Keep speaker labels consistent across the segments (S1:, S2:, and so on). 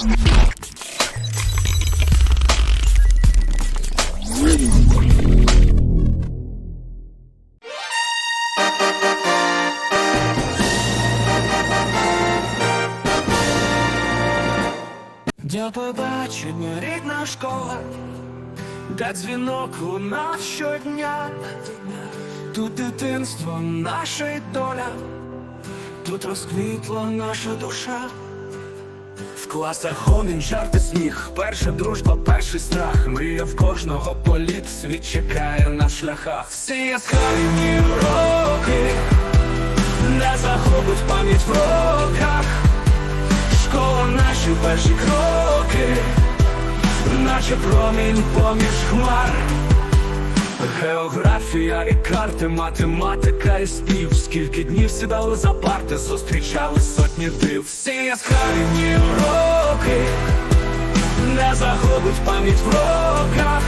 S1: До побачення рідна школа, де дзвінок лунав щодня, тут дитинство, наша доля, тут розквітла наша душа. Класах гомін, жарти, сміх, перша дружба, перший страх. Мрія в кожного політ, світ чекає на шляхах. Всі яскраві роки не загубить пам'ять в роках. Школа наші перші кроки, наче промінь поміж хмар. Географія і карти, математика і спів. Скільки днів сідали за парти, зустрічали сотні див. Всі яскраві уроки, не загубить пам'ять в роках.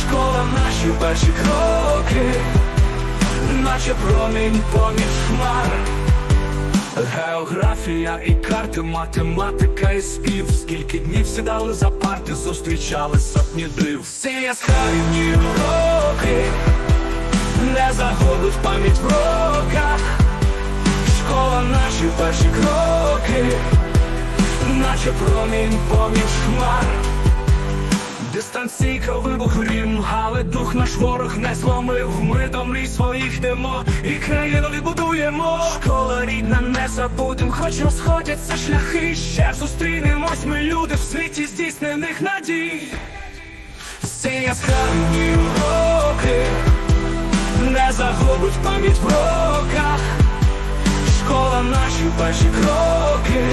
S1: Школа наші перші кроки, наче промінь поміж хмар. Географія і карти, математика і спів. Скільки днів сідали за парти, зустрічали сотні див. Всі яскраві уроки, не загубить пам'ять в роках. Школа наші перші кроки, наче промінь поміж хмар. Дистанційка, вибух грім, але дух наш ворог не зломив. Ми до мрій своїх йдемо і країну відбудуємо. Школа рідна, не забудем, хоч розходяться шляхи. Ще зустрінемось ми люди в світі здійснених надій. Всі яскраві уроки, не загубить пам'ять в роках. Школа наші перші кроки,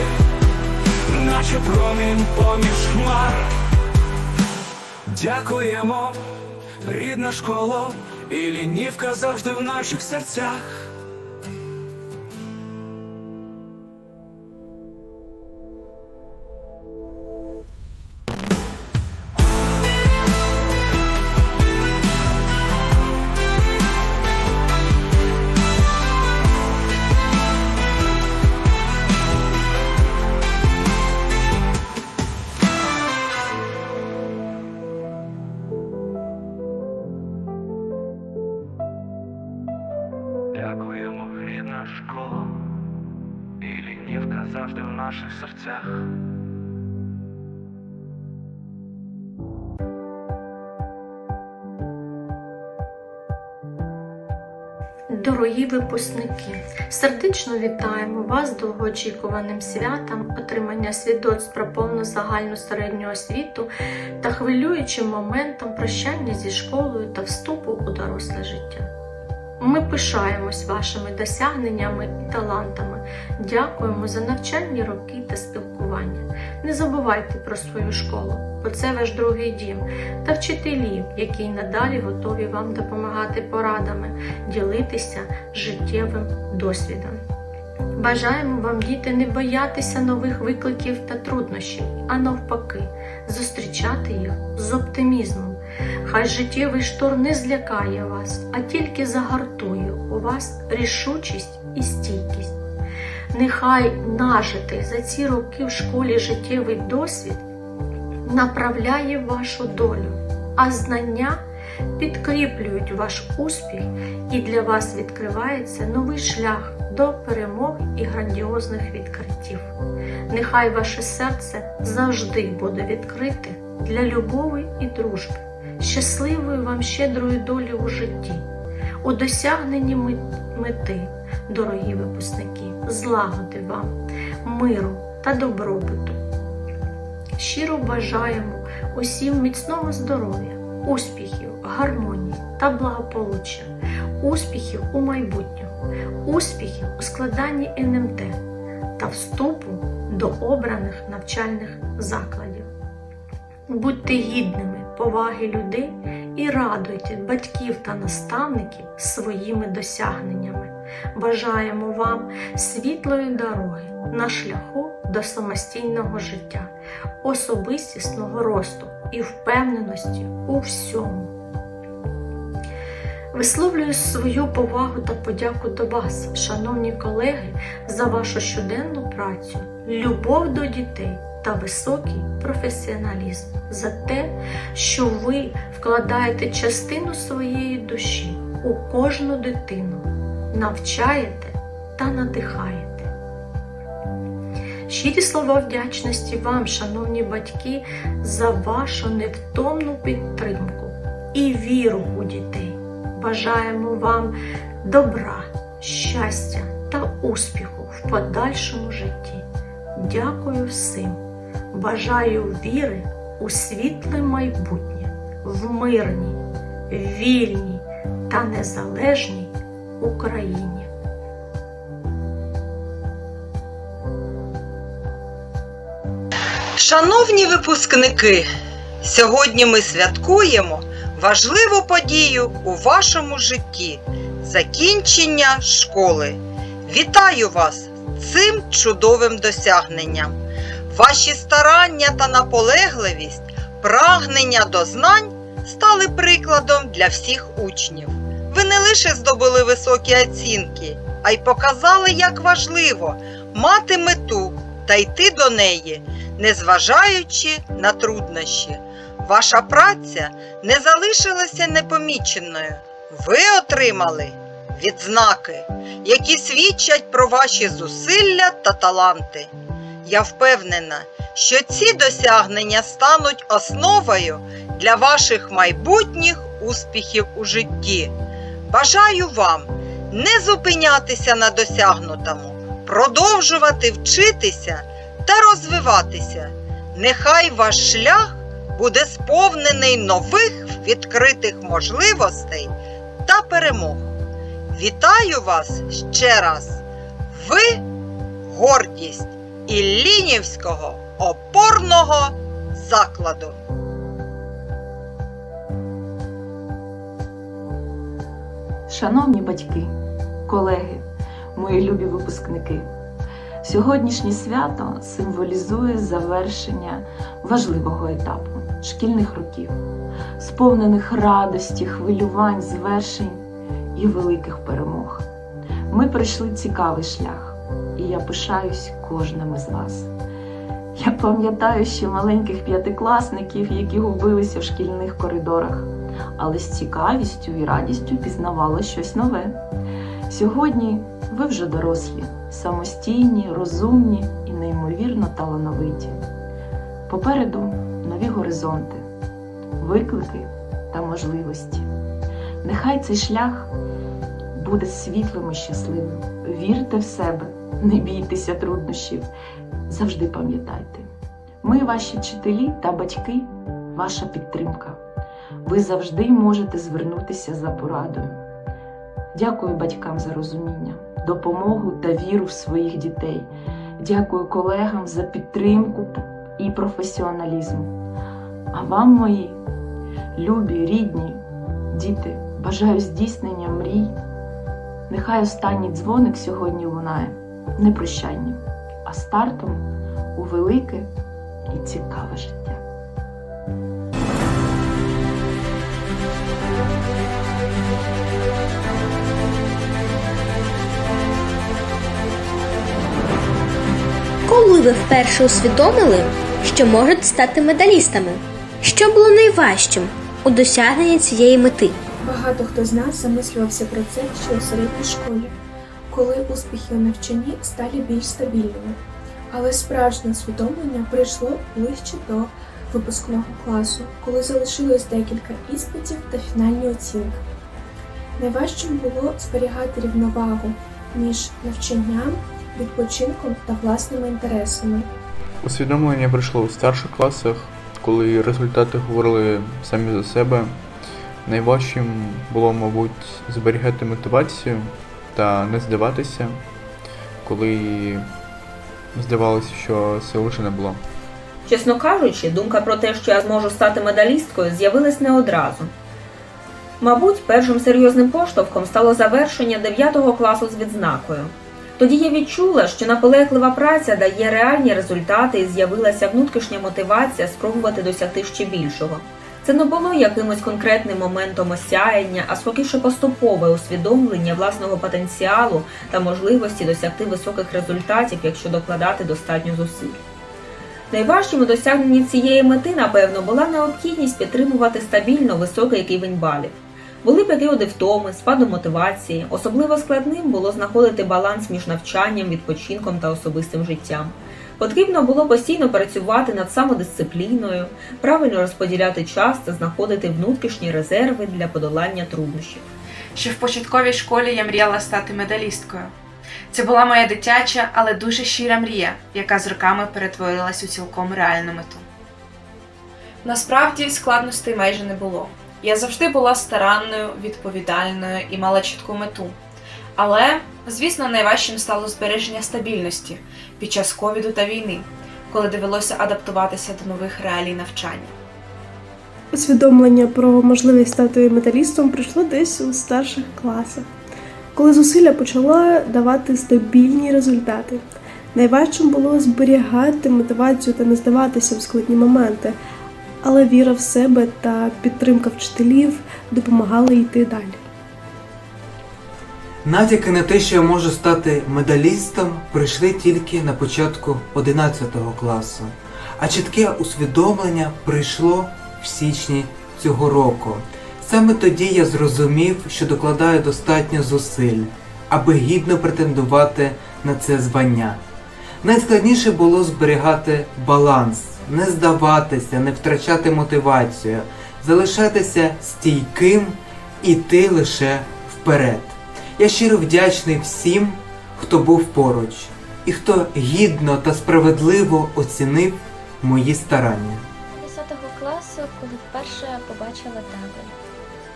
S1: наче промінь поміж хмар. Дякуємо, рідна школа, і лінівка завжди в наших серцях. Лінівка завжди в наших серцях.
S2: Дорогі випускники, сердечно вітаємо вас з довгоочікуваним святом отримання свідоцтв про повну загальну середню освіту та хвилюючим моментом прощання зі школою та вступу у доросле життя. Ми пишаємось вашими досягненнями і талантами, дякуємо за навчальні роки та спілкування. Не забувайте про свою школу, бо це ваш другий дім, та вчителів, які надалі готові вам допомагати порадами, ділитися життєвим досвідом. Бажаємо вам, діти, не боятися нових викликів та труднощів, а навпаки, зустрічати їх з оптимізмом. Хай життєвий шторм не злякає вас, а тільки загартує у вас рішучість і стійкість. Нехай нажитий за ці роки в школі життєвий досвід направляє вашу долю, а знання підкріплюють ваш успіх, і для вас відкривається новий шлях до перемог і грандіозних відкриттів. Нехай ваше серце завжди буде відкрите для любові і дружби, щасливої вам щедрої долі у житті, у досягненні мети, дорогі випускники, злагоди вам, миру та добробуту. Щиро бажаємо усім міцного здоров'я, успіхів, гармонії та благополуччя, успіхів у майбутньому, успіхів у складанні НМТ та вступу до обраних навчальних закладів. Будьте гідними поваги людей і радуйте батьків та наставників своїми досягненнями. Бажаємо вам світлої дороги на шляху до самостійного життя, особистісного росту і впевненості у всьому. Висловлюю свою повагу та подяку до вас, шановні колеги, за вашу щоденну працю, любов до дітей та високий професіоналізм, за те, що ви вкладаєте частину своєї душі у кожну дитину, навчаєте та надихаєте. Щирі слова вдячності вам, шановні батьки, за вашу невтомну підтримку і віру у дітей. Бажаємо вам добра, щастя та успіху в подальшому житті. Дякую всім. Бажаю віри у світле майбутнє, в мирній, вільній та незалежній Україні.
S3: Шановні випускники, сьогодні ми святкуємо важливу подію у вашому житті закінчення школи. Вітаю вас цим чудовим досягненням. Ваші старання та наполегливість, прагнення до знань стали прикладом для всіх учнів. Ви не лише здобули високі оцінки, а й показали, як важливо мати мету та йти до неї незважаючи на труднощі. Ваша праця не залишилася непоміченою. Ви отримали відзнаки, які свідчать про ваші зусилля та таланти. Я впевнена, що ці досягнення стануть основою для ваших майбутніх успіхів у житті. Бажаю вам не зупинятися на досягнутому, продовжувати вчитися та розвиватися. Нехай ваш шлях буде сповнений нових відкритих можливостей та перемог. Вітаю вас ще раз! Ви гордість Іллінівського опорного закладу.
S4: Шановні батьки, колеги, мої любі випускники, сьогоднішнє свято символізує завершення важливого етапу шкільних років, сповнених радості, хвилювань, звершень і великих перемог. Ми пройшли цікавий шлях, і я пишаюсь кожним із вас. Я пам'ятаю ще маленьких п'ятикласників, які губилися в шкільних коридорах але з цікавістю і радістю пізнавали щось нове. Сьогодні ви вже дорослі, самостійні, розумні і неймовірно талановиті. Попереду нові горизонти, виклики та можливості. Нехай цей шлях буде світлим і щасливим. Вірте в себе, не бійтеся труднощів. Завжди пам'ятайте. Ми, ваші вчителі та батьки, ваша підтримка ви завжди можете звернутися за порадою. Дякую батькам за розуміння, допомогу та віру в своїх дітей. Дякую колегам за підтримку і професіоналізм. А вам, мої любі, рідні, діти, бажаю здійснення мрій. Нехай останній дзвоник сьогодні лунає не прощанням, а стартом у велике і цікаве життя.
S5: Коли ви вперше усвідомили, що можете стати медалістами? Що було найважчим у досягненні цієї мети?
S6: Багато хто з нас замислювався про це ще у середній школі, коли успіхи у навчанні стали більш стабільними. Але справжнє усвідомлення прийшло ближче до випускного класу, коли залишилось декілька іспитів та фінальні оцінки. Найважчим було зберігати рівновагу між навчанням, відпочинком та власними інтересами.
S7: Усвідомлення прийшло у старших класах, коли результати говорили самі за себе. Найважчим було, мабуть, зберігати мотивацію та не здаватися, коли здавалося, що сил вже не було.
S8: Чесно кажучи, думка про те, що я зможу стати медалісткою, з'явилась не одразу. Мабуть, першим серйозним поштовхом стало завершення 9 класу з відзнакою. Тоді я відчула, що наполеглива праця дає реальні результати і з'явилася внутрішня мотивація спробувати досягти ще більшого. Це не було якимось конкретним моментом осяяння, а скоріше поступове усвідомлення власного потенціалу та можливості досягти високих результатів, якщо докладати достатньо зусиль. Найважчим у досягненні цієї мети, напевно, була необхідність підтримувати стабільно високий рівень балів. Були періоди втоми, спаду мотивації. Особливо складним було знаходити баланс між навчанням, відпочинком та особистим життям. Потрібно було постійно працювати над самодисципліною, правильно розподіляти час та знаходити внутрішні резерви для подолання труднощів.
S9: Ще в початковій школі я мріяла стати медалісткою. Це була моя дитяча, але дуже щира мрія, яка з роками перетворилась у цілком реальну мету. Насправді складностей майже не було. Я завжди була старанною, відповідальною і мала чітку мету. Але, звісно, найважчим стало збереження стабільності під час ковіду та війни, коли довелося адаптуватися до нових реалій навчання.
S10: Усвідомлення про можливість стати металістом прийшло десь у старших класах, коли зусилля почала давати стабільні результати. Найважчим було зберігати мотивацію та не здаватися в складні моменти, але віра в себе та підтримка вчителів допомагали йти далі.
S11: Натяки на те, що я можу стати медалістом, прийшли тільки на початку 11 класу, а чітке усвідомлення прийшло в січні цього року. Саме тоді я зрозумів, що докладаю достатньо зусиль, аби гідно претендувати на це звання. Найскладніше було зберігати баланс, не здаватися, не втрачати мотивацію, залишатися стійким, іти лише вперед. Я щиро вдячний всім, хто був поруч, і хто гідно та справедливо оцінив мої старання.
S12: 10 класу, коли вперше побачила тебе.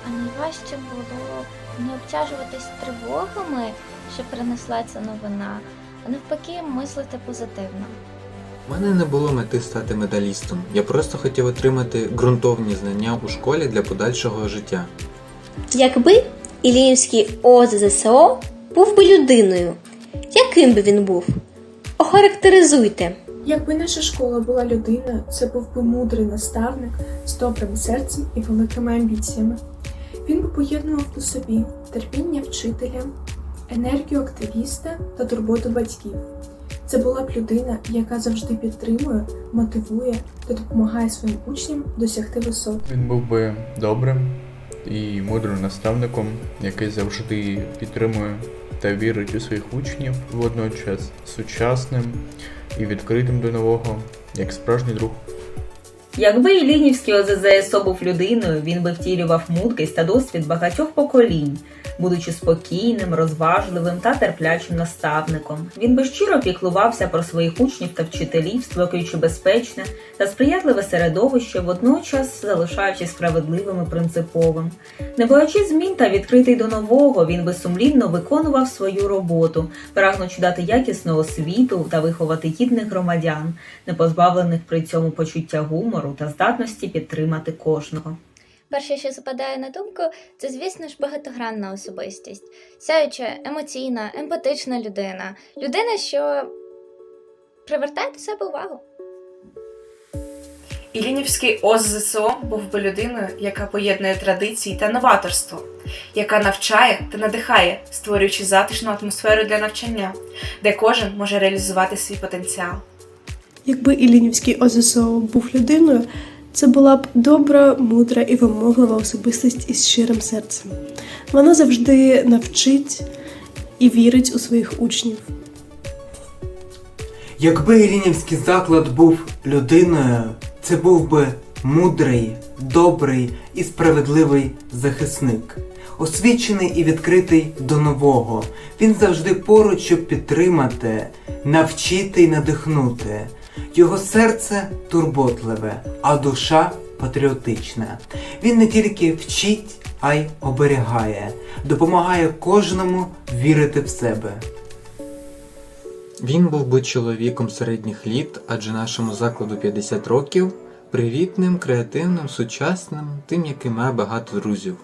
S12: А найважче було не обтяжуватись тривогами, що принесла ця новина, а навпаки мислити позитивно.
S13: У мене не було мети стати медалістом. Я просто хотів отримати ґрунтовні знання у школі для подальшого життя.
S5: Якби Іліївський ОЗЗСО був би людиною, яким би він був? Охарактеризуйте.
S6: Якби наша школа була людиною, це був би мудрий наставник з добрим серцем і великими амбіціями. Він би поєднував у собі терпіння вчителя, енергію активіста та турботу батьків. Це була б людина, яка завжди підтримує, мотивує та допомагає своїм учням досягти висот.
S7: Він був би добрим і мудрим наставником, який завжди підтримує та вірить у своїх учнів, водночас сучасним і відкритим до нового, як справжній друг.
S8: Якби Ілінівський ОЗЗСО був людиною, він би втілював мудрість та досвід багатьох поколінь, будучи спокійним, розважливим та терплячим наставником. Він би щиро піклувався про своїх учнів та вчителів, створюючи безпечне та сприятливе середовище, водночас залишаючись справедливим і принциповим. Не боячись змін та відкритий до нового, він би сумлінно виконував свою роботу, прагнучи дати якісну освіту та виховати гідних громадян, не позбавлених при цьому почуття гумору та здатності підтримати кожного.
S12: Перше, що западає на думку, це, звісно ж, багатогранна особистість, сяюча, емоційна, емпатична людина, людина, що привертає до себе увагу.
S9: Ілінівський ОЗЗСО був би людиною, яка поєднує традиції та новаторство, яка навчає та надихає, створюючи затишну атмосферу для навчання, де кожен може реалізувати свій потенціал.
S10: Якби Іллінівський ОЗСО був людиною, це була б добра, мудра і вимоглива особистість із щирим серцем. Вона завжди навчить і вірить у своїх учнів.
S11: Якби Ілінівський заклад був людиною, це був би мудрий, добрий і справедливий захисник, освічений і відкритий до нового. Він завжди поруч, щоб підтримати, навчити і надихнути. Його серце турботливе, а душа патріотична. Він не тільки вчить, а й оберігає, допомагає кожному вірити в себе.
S13: Він був би чоловіком середніх літ, адже нашому закладу 50 років, привітним, креативним, сучасним, тим, який має багато друзів.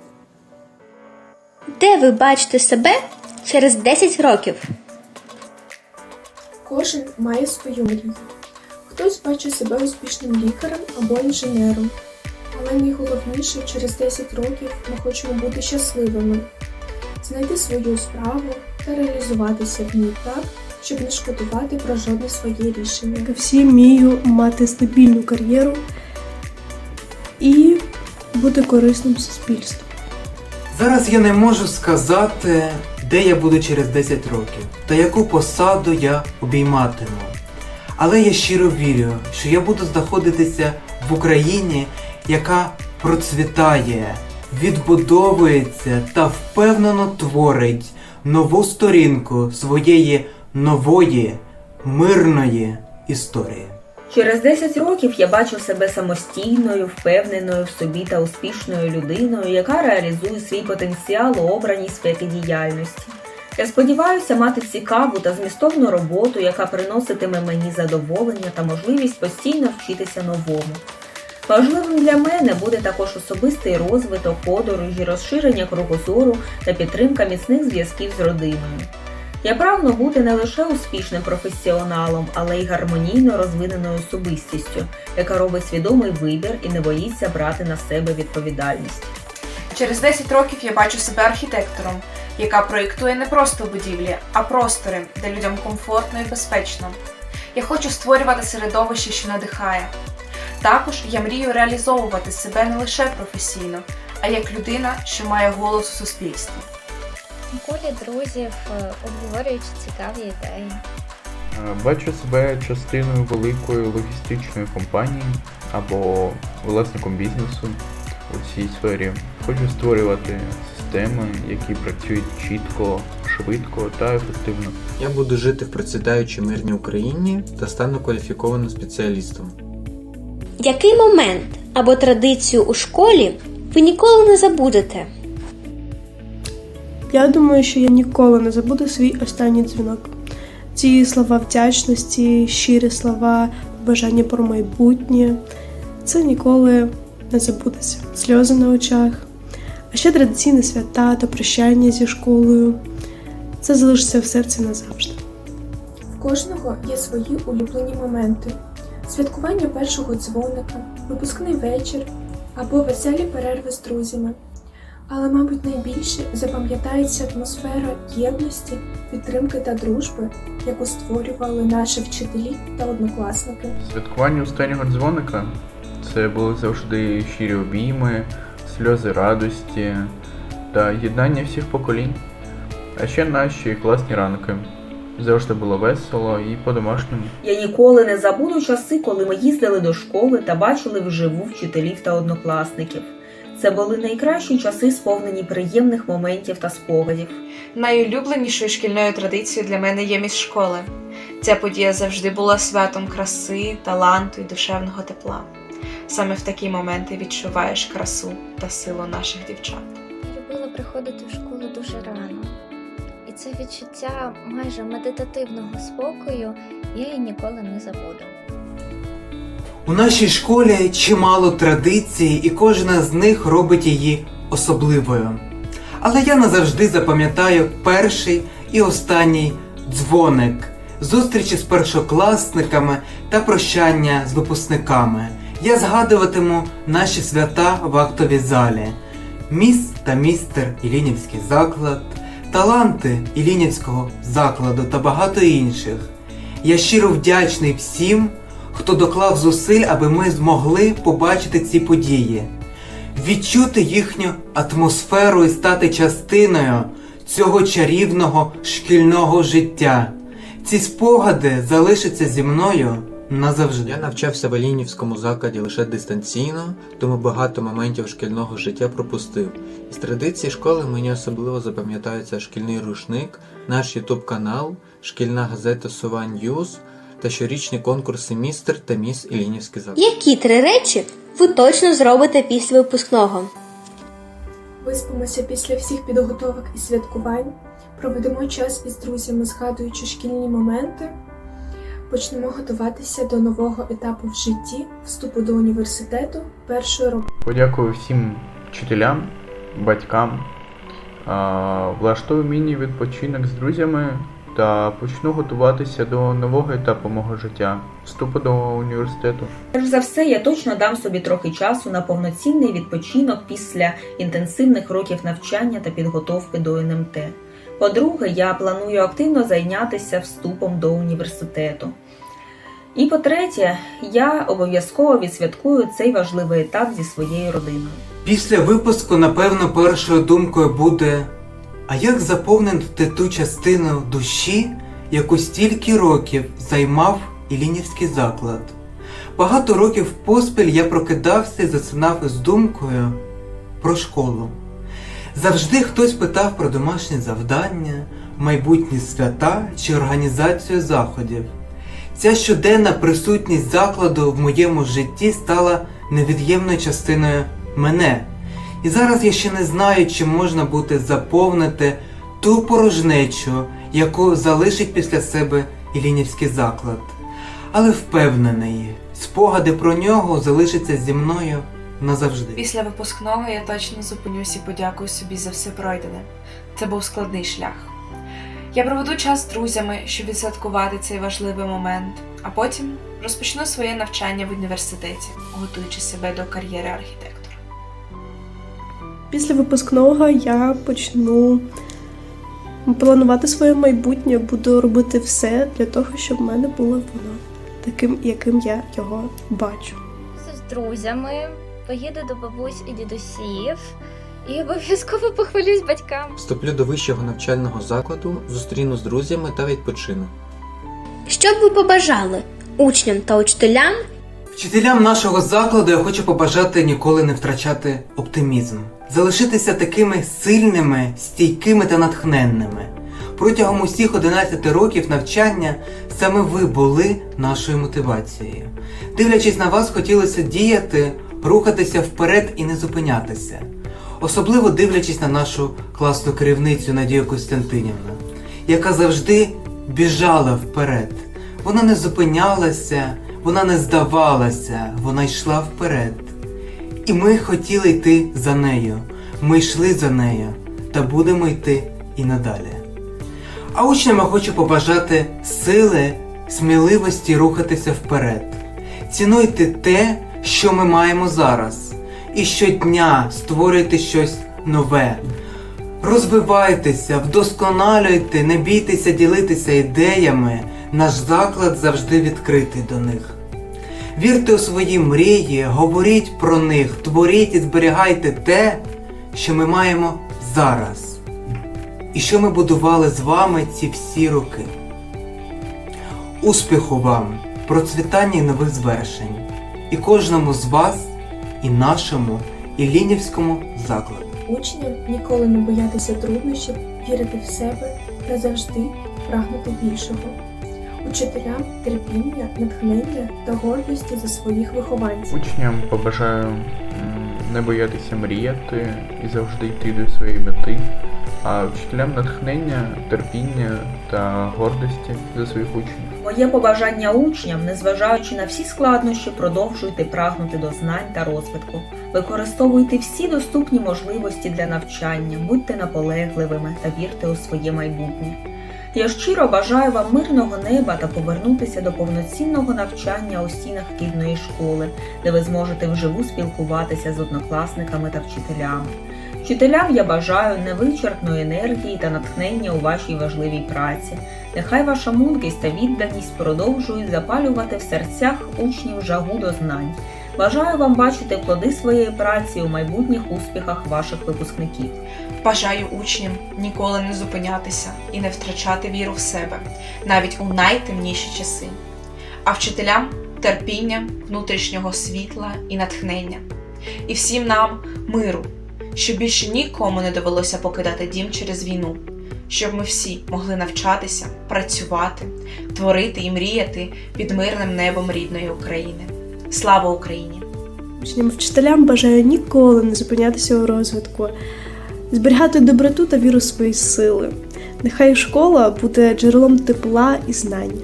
S5: Де ви бачите себе через 10 років?
S6: Кожен має свою мрію. Хтось бачить себе успішним лікарем або інженером. Але найголовніше, через 10 років ми хочемо бути щасливими, знайти свою справу та реалізуватися в ній так, щоб не шкодувати про жодне своє рішення.
S10: Всі мрію мати стабільну кар'єру і бути корисним суспільству.
S11: Зараз я не можу сказати, де я буду через 10 років та яку посаду я обійматиму. Але я щиро вірю, що я буду знаходитися в Україні, яка процвітає, відбудовується та впевнено творить нову сторінку своєї нової мирної історії.
S8: Через 10 років я бачу себе самостійною, впевненою в собі та успішною людиною, яка реалізує свій потенціал у обраній сфері діяльності. Я сподіваюся мати цікаву та змістовну роботу, яка приноситиме мені задоволення та можливість постійно вчитися новому. Важливим для мене буде також особистий розвиток, подорожі, розширення кругозору та підтримка міцних зв'язків з родиною. Я прагну бути не лише успішним професіоналом, але й гармонійно розвиненою особистістю, яка робить свідомий вибір і не боїться брати на себе відповідальність.
S9: Через 10 років я бачу себе архітектором, яка проєктує не просто будівлі, а простори, де людям комфортно і безпечно. Я хочу створювати середовище, що надихає. Також я мрію реалізовувати себе не лише професійно, а як людина, що має голос у суспільстві.
S12: Колі друзів, е, обговорюючи цікаві ідеї.
S7: Е, Бачу себе частиною великої логістичної компанії або власником бізнесу у цій сфері. Хочу створювати системи, які працюють чітко, швидко та ефективно.
S13: Я буду жити в процвітаючій мирній Україні та стану кваліфікованим спеціалістом.
S5: Який момент або традицію у школі ви ніколи не забудете?
S10: Я думаю, що я ніколи не забуду свій останній дзвінок. Ці слова вдячності, щирі слова, бажання про майбутнє. Це ніколи не забудеться. Сльози на очах, а ще традиційні свята та прощання зі школою. Це залишиться в серці назавжди.
S6: В кожного є свої улюблені моменти: святкування першого дзвоника, випускний вечір або веселі перерви з друзями. Але, мабуть, найбільше запам'ятається атмосфера єдності, підтримки та дружби, яку створювали наші вчителі та однокласники.
S7: Святкування останнього дзвоника це були завжди щирі обійми, сльози радості та єднання всіх поколінь. А ще наші класні ранки. Завжди було весело і по-домашньому.
S8: Я ніколи не забуду часи, коли ми їздили до школи та бачили вживу вчителів та однокласників. Це були найкращі часи, сповнені приємних моментів та спогадів.
S9: Найулюбленішою шкільною традицією для мене є міськшколи. Ця подія завжди була святом краси, таланту і душевного тепла. Саме в такі моменти відчуваєш красу та силу наших дівчат.
S12: Любила приходити в школу дуже рано. І це відчуття майже медитативного спокою я і ніколи не забуду.
S11: У нашій школі чимало традицій, і кожна з них робить її особливою. Але я назавжди запам'ятаю перший і останній дзвоник, зустрічі з першокласниками та прощання з випускниками. Я згадуватиму наші свята в актовій залі, міс та містер Ілінівський заклад, таланти Ілінівського закладу та багато інших. Я щиро вдячний всім, хто доклав зусиль, аби ми змогли побачити ці події, відчути їхню атмосферу і стати частиною цього чарівного шкільного життя. Ці спогади залишаться зі мною назавжди.
S13: Я навчався в Алінівському закладі лише дистанційно, тому багато моментів шкільного життя пропустив. Із традицій школи мені особливо запам'ятаються шкільний рушник, наш ютуб канал, шкільна газета Сува Ньюз та щорічні конкурси містер та міс Ілінівський заклад.
S5: Які три речі ви точно зробите після випускного?
S6: Виспимося після всіх підготовок і святкувань, проведемо час із друзями, згадуючи шкільні моменти, почнемо готуватися до нового етапу в житті, вступу до університету, першої роботи.
S7: Подякую всім вчителям, батькам. Влаштую міні-відпочинок з друзями та почну готуватися до нового етапу мого життя вступу до університету.
S8: Перш за все, я точно дам собі трохи часу на повноцінний відпочинок після інтенсивних років навчання та підготовки до НМТ. По-друге, я планую активно зайнятися вступом до університету. І по-третє, я обов'язково відсвяткую цей важливий етап зі своєю родиною.
S11: Після випуску, напевно, першою думкою буде: а як заповнити ту частину душі, яку стільки років займав Ілінівський заклад? Багато років поспіль я прокидався і засинав із думкою про школу. Завжди хтось питав про домашні завдання, майбутні свята чи організацію заходів. Ця щоденна присутність закладу в моєму житті стала невід'ємною частиною мене. І зараз я ще не знаю, чи можна буде заповнити ту порожнечу, яку залишить після себе Ілінівський заклад. Але впевнений, спогади про нього залишаться зі мною назавжди.
S9: Після випускного я точно зупинюсь і подякую собі за все пройдене. Це був складний шлях. Я проведу час з друзями, щоб відсвяткувати цей важливий момент, а потім розпочну своє навчання в університеті, готуючи себе до кар'єри архітектора.
S10: Після випускного я почну планувати своє майбутнє, буду робити все для того, щоб в мене було воно таким, яким я його бачу.
S12: З друзями поїду до бабусь і дідусів і обов'язково похвалюсь батькам.
S13: Вступлю до вищого навчального закладу, зустріну з друзями та відпочину.
S5: Що б ви побажали учням та учителям,
S11: Вчителям нашого закладу я хочу побажати ніколи не втрачати оптимізм, залишитися такими сильними, стійкими та натхненними. Протягом усіх 11 років навчання саме ви були нашою мотивацією. Дивлячись на вас, хотілося діяти, рухатися вперед і не зупинятися. Особливо дивлячись на нашу класну керівницю Надію Костянтинівну, яка завжди біжала вперед. Вона не зупинялася, вона не здавалася, вона йшла вперед. І ми хотіли йти за нею. Ми йшли за нею та будемо йти і надалі. А учням я хочу побажати сили, сміливості рухатися вперед. Цінуйте те, що ми маємо зараз, і щодня створюйте щось нове. Розвивайтеся, вдосконалюйте, не бійтеся ділитися ідеями. Наш заклад завжди відкритий до них. Вірте у свої мрії, говоріть про них, творіть і зберігайте те, що ми маємо зараз, і що ми будували з вами ці всі роки. Успіху вам, процвітання і нових звершень, і кожному з вас, і нашому, і лінівському закладу.
S6: Учням ніколи не боятися труднощів, вірити в себе та завжди прагнути більшого. Учителям терпіння, натхнення та гордості за своїх вихованців.
S7: Учням побажаю не боятися мріяти і завжди йти до своєї мети, а вчителям натхнення, терпіння та гордості за своїх учнів.
S8: Моє побажання учням, незважаючи на всі складнощі, продовжуйте прагнути до знань та розвитку. Використовуйте всі доступні можливості для навчання, будьте наполегливими та вірте у своє майбутнє. Я щиро бажаю вам мирного неба та повернутися до повноцінного навчання у стінах рідної школи, де ви зможете вживу спілкуватися з однокласниками та вчителями. Вчителям я бажаю невичерпної енергії та натхнення у вашій важливій праці. Нехай ваша мудрість та відданість продовжують запалювати в серцях учнів жагу до знань. Бажаю вам бачити плоди своєї праці у майбутніх успіхах ваших випускників.
S9: Бажаю учням ніколи не зупинятися і не втрачати віру в себе, навіть у найтемніші часи, а вчителям терпіння, внутрішнього світла і натхнення. І всім нам миру, щоб більше нікому не довелося покидати дім через війну, щоб ми всі могли навчатися, працювати, творити і мріяти під мирним небом рідної України. Слава Україні!
S10: Учням вчителям бажаю ніколи не зупинятися у розвитку, зберігати доброту та віру в свої сили. Нехай школа буде джерелом тепла і знань.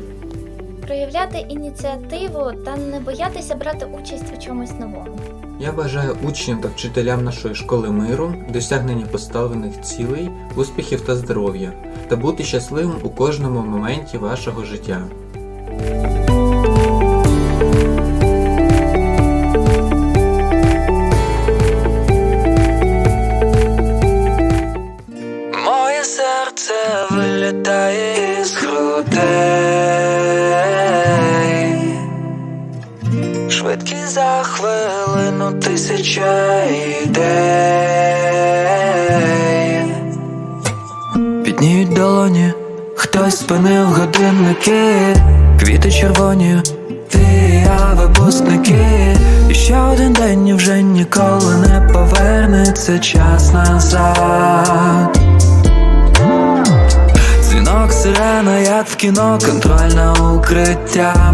S12: Проявляти ініціативу та не боятися брати участь у чомусь новому.
S13: Я бажаю учням та вчителям нашої школи миру, досягнення поставлених цілей, успіхів та здоров'я, та бути щасливим у кожному моменті вашого життя.
S14: Моє серце вилітає з грудей за хвилину тисяча ідей. Підніють долоні, хтось спинив годинники, квіти червоні, ти я випускники. І ще один день і вже ніколи не повернеться час назад. Сирена, як в кіно, контрольне укриття.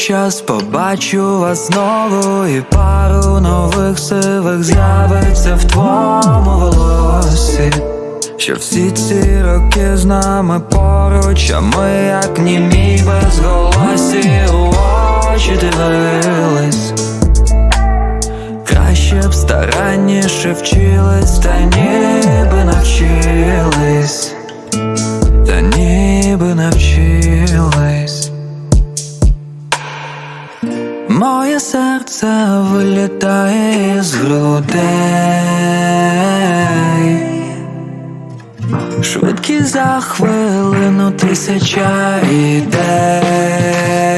S14: Час, побачу вас знову, і пару нових сивих з'явиться в твоєму волосі. Що всі ці роки з нами поруч, а ми як німі безголосі у очі дивились. Краще б старанніше вчились, та ніби навчились, та ніби навчились. Серце вилітає з грудей. Швидкі за хвилину тисяча ідей.